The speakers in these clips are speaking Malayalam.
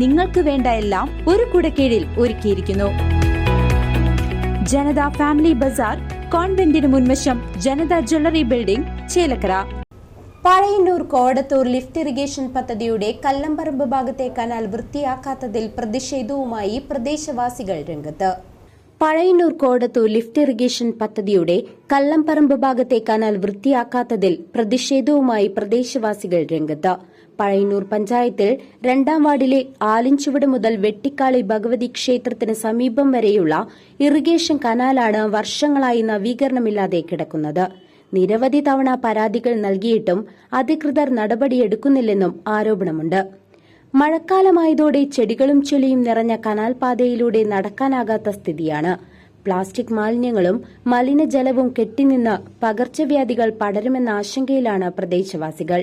നിങ്ങൾക്ക് വേണ്ട എല്ലാം ഒരു കുടക്കീഴിൽ ഒരുക്കിയിരിക്കുന്നു. ജനത ഫാമിലി ബസാർ കോൺവെന്റിന് മുൻവശം Janata jewellery building Chelakkara. Pazhayannur Kodathur lift irrigation പദ്ധതിയുടെ കല്ലമ്പറമ്പ് ഭാഗത്തെ കനാൽ വൃത്തിയാക്കാത്തതിൽ പ്രതിഷേധവുമായി പ്രദേശവാസികൾ രംഗത്ത്. പഴയന്നൂർ കോടത്തു ലിഫ്റ്റ് ഇറിഗേഷൻ പദ്ധതിയുടെ കള്ളംപറമ്പ് ഭാഗത്തെ കനാൽ വൃത്തിയാക്കാത്തതിൽ പ്രതിഷേധവുമായി പ്രദേശവാസികൾ രംഗത്ത്. പഴയന്നൂർ പഞ്ചായത്തിൽ രണ്ടാം വാർഡിലെ ആലിൻചുവട് മുതൽ വെട്ടിക്കാളി ഭഗവതി ക്ഷേത്രത്തിന് സമീപം വരെയുള്ള ഇറിഗേഷൻ കനാലാണ് വർഷങ്ങളായി നവീകരണമില്ലാതെ കിടക്കുന്നത്. നിരവധി തവണ പരാതികൾ നൽകിയിട്ടും അധികൃതർ നടപടിയെടുക്കുന്നില്ലെന്നും ആരോപണമുണ്ട്. മഴക്കാലമായതോടെ ചെടികളും ചെളിയും നിറഞ്ഞ കനാൽ പാതയിലൂടെ നടക്കാനാകാത്ത സ്ഥിതിയാണ്. പ്ലാസ്റ്റിക് മാലിന്യങ്ങളും മലിനജലവും കെട്ടിനിന്ന് പകർച്ചവ്യാധികൾ പടരുമെന്ന ആശങ്കയിലാണ് പ്രദേശവാസികൾ.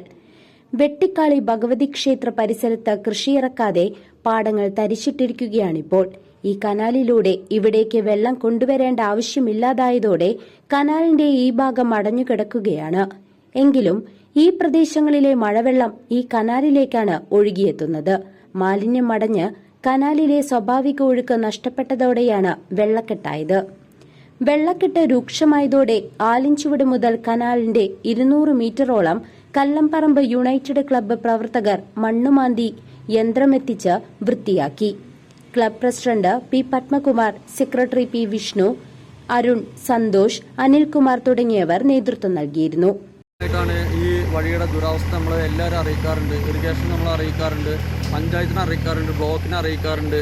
വെട്ടിക്കാളി ഭഗവതി ക്ഷേത്ര പരിസരത്ത് കൃഷിയിറക്കാതെ പാടങ്ങൾ തരിച്ചിട്ടിരിക്കുകയാണിപ്പോൾ ഈ കനാലിലൂടെ ഇവിടേക്ക് വെള്ളം കൊണ്ടുവരേണ്ട ആവശ്യമില്ലാതായതോടെ കനാലിന്റെ ഈ ഭാഗം അടഞ്ഞുകിടക്കുകയാണ്. എങ്കിലും ഈ പ്രദേശങ്ങളിലെ മഴവെള്ളം ഈ കനാലിലേക്കാണ് ഒഴുകിയെത്തുന്നത്. മാലിന്യം അടഞ്ഞ് കനാലിലെ സ്വാഭാവിക ഒഴുക്ക് നഷ്ടപ്പെട്ടതോടെയാണ് വെള്ളക്കെട്ടായത്. വെള്ളക്കെട്ട് രൂക്ഷമായതോടെ ആലിഞ്ചുവട് മുതൽ കനാലിന്റെ ഇരുന്നൂറ് മീറ്ററോളം കല്ലംപറമ്പ് യുണൈറ്റഡ് ക്ലബ്ബ് പ്രവർത്തകർ മണ്ണുമാന്തി യന്ത്രമെത്തിച്ച് വൃത്തിയാക്കി. Club president P Padmakumar secretary P Vishnu Arun Santhosh Anilkumar തുടങ്ങിയവർ നേതൃത്വം നൽകിയിരുന്നു. വഴിയുടെ ദുരവസ്ഥ നമ്മൾ എല്ലാവരും അറിയിക്കാറുണ്ട്. ഇറിഗേഷൻ നമ്മൾ അറിയിക്കാറുണ്ട്. പഞ്ചായത്തിനെ അറിയിക്കാറുണ്ട്. ബ്ലോക്കിനെ അറിയിക്കാറുണ്ട്.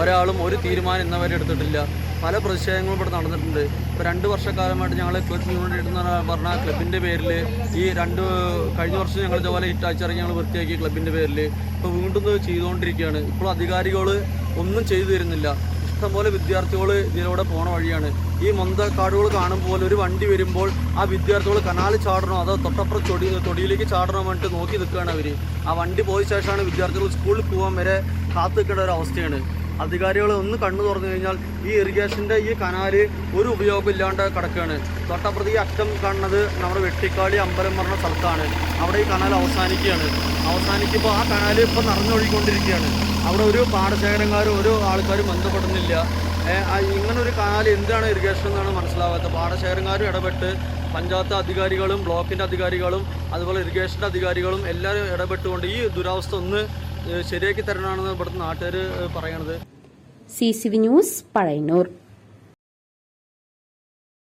ഒരാളും ഒരു തീരുമാനം ഇന്നവരെ എടുത്തിട്ടില്ല. പല പ്രതിഷേധങ്ങളും ഇവിടെ നടന്നിട്ടുണ്ട്. ഇപ്പോൾ രണ്ട് വർഷക്കാലമായിട്ട് ഞങ്ങൾ ക്ലബ് യൂണിറ്റ് എന്ന് പറഞ്ഞ ക്ലബിന്റെ പേരിൽ ഈ രണ്ട് കഴിഞ്ഞ വർഷം ഞങ്ങൾ ഇതുപോലെ ഹിറ്റാച്ചിറങ്ങി ഞങ്ങൾ വൃത്തിയാക്കി ക്ലബിന്റെ പേരിൽ ഇപ്പോൾ വീണ്ടും ചെയ്തുകൊണ്ടിരിക്കുകയാണ്. ഇപ്പോൾ അധികാരികൾ ഒന്നും ചെയ്തു തരുന്നില്ല. ഇഷ്ടംപോലെ വിദ്യാർത്ഥികൾ ഇതിലൂടെ പോണ വഴിയാണ്. ഈ മൊന്തക്കാടുകൾ കാണുമ്പോൾ ഒരു വണ്ടി വരുമ്പോൾ ആ വിദ്യാർത്ഥികൾ കനാലിൽ ചാടണോ അതോ തൊട്ടപ്പുറം തൊടി തൊടിയിലേക്ക് ചാടണോ വേണ്ടിട്ട് നോക്കി നിൽക്കുകയാണ് അവർ ആ വണ്ടി പോയ ശേഷമാണ് വിദ്യാർത്ഥികൾ സ്കൂളിൽ പോകാൻ വരെ കാത്തു നിൽക്കേണ്ട ഒരു അവസ്ഥയാണ്. അധികാരികൾ ഒന്ന് കണ്ണു തുറന്നു കഴിഞ്ഞാൽ ഈ ഇറിഗേഷന്റെ ഈ കനാല് ഒരു ഉപയോഗം ഇല്ലാണ്ട് കിടക്കുകയാണ് തൊട്ടപ്പുറത്ത് ഈ അറ്റം കാണുന്നത് നമ്മുടെ വെട്ടിക്കാളി അമ്പലം പറഞ്ഞ സ്ഥലത്താണ്. അവിടെ ഈ കനാൽ അവസാനിക്കുകയാണ്. അവസാനിക്കുമ്പോൾ ആ കനാൽ ഇപ്പോൾ നിറഞ്ഞൊഴുകിക്കൊണ്ടിരിക്കുകയാണ്. അവിടെ ഒരു പാടശേഖരക്കാരും ഒരു ആൾക്കാരും ബന്ധപ്പെടുന്നില്ല. ഇങ്ങനെ ഒരു കനാൽ എന്താണ് ഇറിഗേഷൻ എന്നാണ് മനസ്സിലാവാത്തത്. പാടശേഖരക്കാരും ഇടപെട്ട് പഞ്ചായത്ത് അധികാരികളും ബ്ലോക്കിന്റെ അധികാരികളും അതുപോലെ ഇറിഗേഷന്റെ അധികാരികളും എല്ലാവരും ഇടപെട്ടുകൊണ്ട് ഈ ദുരവസ്ഥ ഒന്ന് ശരിയാക്കി തരണമാണെന്ന് ഇവിടുത്തെ നാട്ടുകാർ പറയണത്. C C V news Pazhayannur.